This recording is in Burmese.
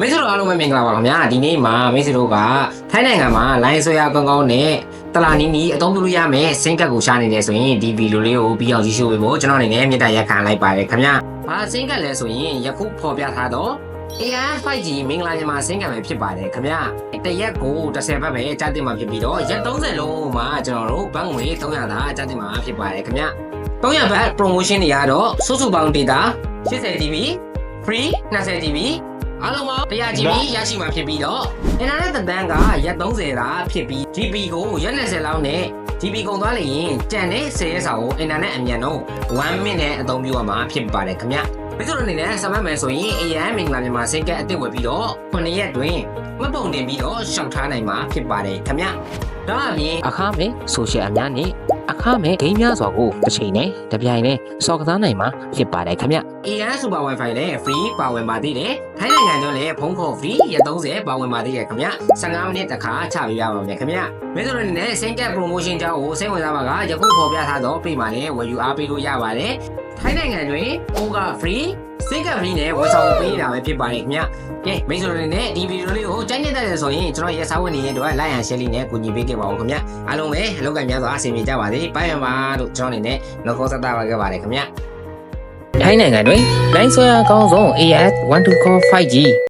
မိတ်ဆွေတို့အားလုံးပဲမင်္ဂလာပါခင်ဗျာဒီနေ့မှာမိတ်ဆွေတို့ကထိုင်းနိုင်ငံမှာလိုင်းဆွဲရကောင်းကောင်းနဲ့တလာနီနီအသုံးပြုလို့ရမယ်စင်ကတ်ကိုရှာနေတယ်ဆိုရင်ဒီဗီဒီယိုလေးကိုပြီးအောင်ကြည့်ရှုပေးဖို့ကျွန်တော်အနေနဲ့မြေတားရက်ခံလိုက်ပါတယ်ခင်ဗျာဘာစင်ကတ်လဲဆိုရင်ယခုဖော်ပြထားတော့ AI 5G မင်္ဂလာမြန်မာစင်ကတ်ပဲဖြစ်ပါတယ်ခင်ဗျာတရက်ကို30ဘတ်ပဲကြားတင်မှာဖြစ်ပြီးတော့ရက်30လုံးမှာကျွန်တော်တို့ဘတ်ငွေ300သာကြားတင်မှာဖြစ်ပါတယ်ခင်ဗျာ300ဘတ် promotion တွေကတော့စုစုပေါင်း data 80 GB free 20 GB အားလုံးပေါင်း100 GB ရရှိမှာဖြစ်ပြီးတော့ internet တန်တန်းကရက်30သာဖြစ်ပြီး GB ကိုရက်20လောက်နဲ့ GB ကုန်သွားလို့ရင်ကြံတဲ့10ရက်စာကို internet အမြန်ဆုံး1 minute နဲ့အသုံးပြုရမှာဖြစ်ပါတယ်ခင်ဗျ။ဒီလိုအနေနဲ့စမ်းမမယ်ဆိုရင် AI မင်္ဂလာမြန်မာစင်ကတ်အသစ်ဝယ်ပြီးတော့9ရက်တွင်မပုံတင်ပြီးတော့ရှောက်ထားနိုင်မှာဖြစ်ပါတယ်ခင်ဗျ။ဒါအပြင်အခမဲ့ဆိုရှယ်အများနဲ့ အခမဲ့ဂိမ်းများစွာကိုတစ်ချိန်နဲ့တစ်ပြိုင်နဲ့စော်ကစားနိုင်မှာဖြစ်ပါတယ်ခင်ဗျ AI Super Wi-Fi နဲ့ free ပါဝင်ပါသေးတယ်။ထိုင်းနိုင်ငံကျော်လည်းဖုန်းခေါ် free ရက်30ပါဝင်ပါသေးတယ်ခင်ဗျ။15မိနစ်တစ်ခါချပေးရပါမယ်ခင်ဗျ။မဲဆိုရနေနဲ့ Syncap promotion ကြောင်းကိုစိတ်ဝင်စားပါကယခုဖော်ပြထားသော page မှာလည်းဝယ်ယူအားပေးလို့ရပါတယ်။ထိုင်းနိုင်ငံတွင် Oga free Syncap free နဲ့ဝန်ဆောင်ပေးနေတာပဲဖြစ်ပါတယ်ခင်ဗျ။ကဲမိတ်ဆွေတွေနဲ့ဒီဗီဒီယိုလေးကိုကြိုက်နေတဲ့ဆိုရင်ကျွန်တော်ရဲ့စာဝင်နေတဲ့အတွက် like and share လေးနဲ့ကူညီပေးခဲ့ပါဦးခင်ဗျ။အားလုံးပဲအလုပ်ကများစွာအဆင်ပြေကြပါစေ။ဘိုင်ရပါလို့ကျွန်တော်အနေနဲ့နှုတ်ခေါ်ဆက်တာပါခဲ့ပါတယ်ခင်ဗျ။ထိုင်းနိုင်ငံတွင်လိုင်းဆွဲအားကောင်းဆုံး AS 12 Core 5G